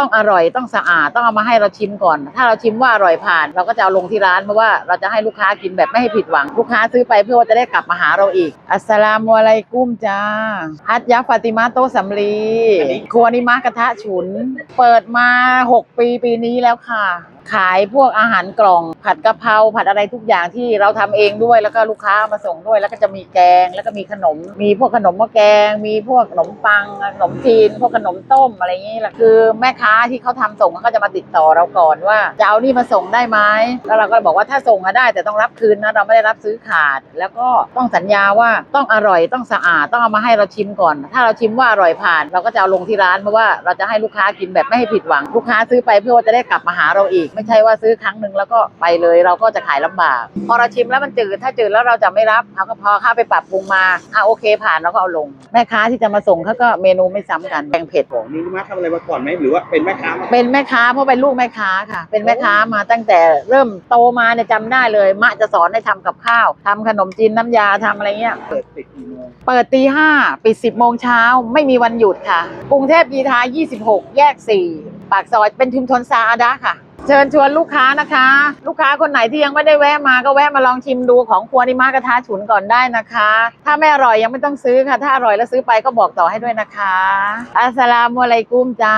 ต้องอร่อยต้องสะอาดต้องเอามาให้เราชิมก่อน ถ้าเราชิมว่าอร่อยผ่าน เราก็จะเอาลงที่ร้านเพราะว่าเราจะให้ลูกค้ากินแบบไม่ให้ผิดหวังลูกค้าซื้อไปเพื่อว่าจะได้กลับมาหาเราอีก อัสลามุอะลัยกุมจ้าฮัตยะฟาติมาโตสัมลีครัวนิมะกระทะฉุน เปิดมา 6 ปีปีนี้แล้วค่ะขายพวกอาหารกล่องผัดกะเพราผัดอะไรทุกอย่างที่เราทำเองด้วยแล้วก็ลูกค้ามาส่งด้วย แล้วก็จะมีแกงแล้วก็มีขนม มีพวกขนมหม้อแกง มีพวกขนมปังขนมจีน พวกขนมต้มอะไรอย่างนี้แหละคือแม่ค้าที่เขาทำส่งเขาก็จะมาติดต่อเราก่อนว่าจะเอานี่มาส่งได้ไหมแล้วเราก็บอกว่าถ้าส่งมาได้ แต่ต้องรับคืนนะเราไม่ได้รับซื้อขาด แล้วก็ต้องสัญญาว่าต้องอร่อยต้องสะอาดต้องเอามาให้เราชิมก่อน ถ้าเราชิมว่าอร่อยผ่าน เราก็จะเอาลงที่ร้านเพราะว่าเราจะให้ลูกค้ากินแบบไม่ให้ผิดหวังลูกค้าซื้อไปเพื่อว่าจะได้กลับมาหาเราอีกไม่ใช่ว่าซื้อครั้งหนึ่งแล้วก็ไปเลย เราก็จะขายลำบาก พอเราชิมแล้วมันจืดถ้าจืดแล้วเราจะไม่รับเขาก็พอเข้าไปปรับปรุงมาอะโอเคผ่านเราก็เอาลง แม่ค้าที่จะมาส่งเขาก็เมนูไม่ซ้ำกันแกงเผ็ดของนี่มาทำอะไรมาก่อนไหมหรือว่าเป็นแม่ค้ามาเป็นแม่ค้าเพราะเป็นลูกแม่ค้าค่ะ เป็นแม่ค้ามาตั้งแต่เริ่มโตมาเนี่ยจำได้เลยมะจะสอนให้ทำกับข้าวทำขนมจีนน้ำยาทำอะไรเงี้ยเปิดติดกี่โมงเปิดตีห้าปิดสิบโมงเช้าไม่มีวันหยุดค่ะกรุงเทพยีทา26 แยก 4 ปากซอยเป็นชุมชนซาอาดะค่ะ เชิญชวนลูกค้านะคะ ลูกค้าคนไหนที่ยังไม่ได้แวะมาก็แวะมาลองชิมดูของครัวนิมากระทะฉุนก่อนได้นะคะ ถ้าไม่อร่อยยังไม่ต้องซื้อค่ะ ถ้าอร่อยแล้วซื้อไปก็บอกต่อให้ด้วยนะคะอัสสลามุอะลัยกุมจ้า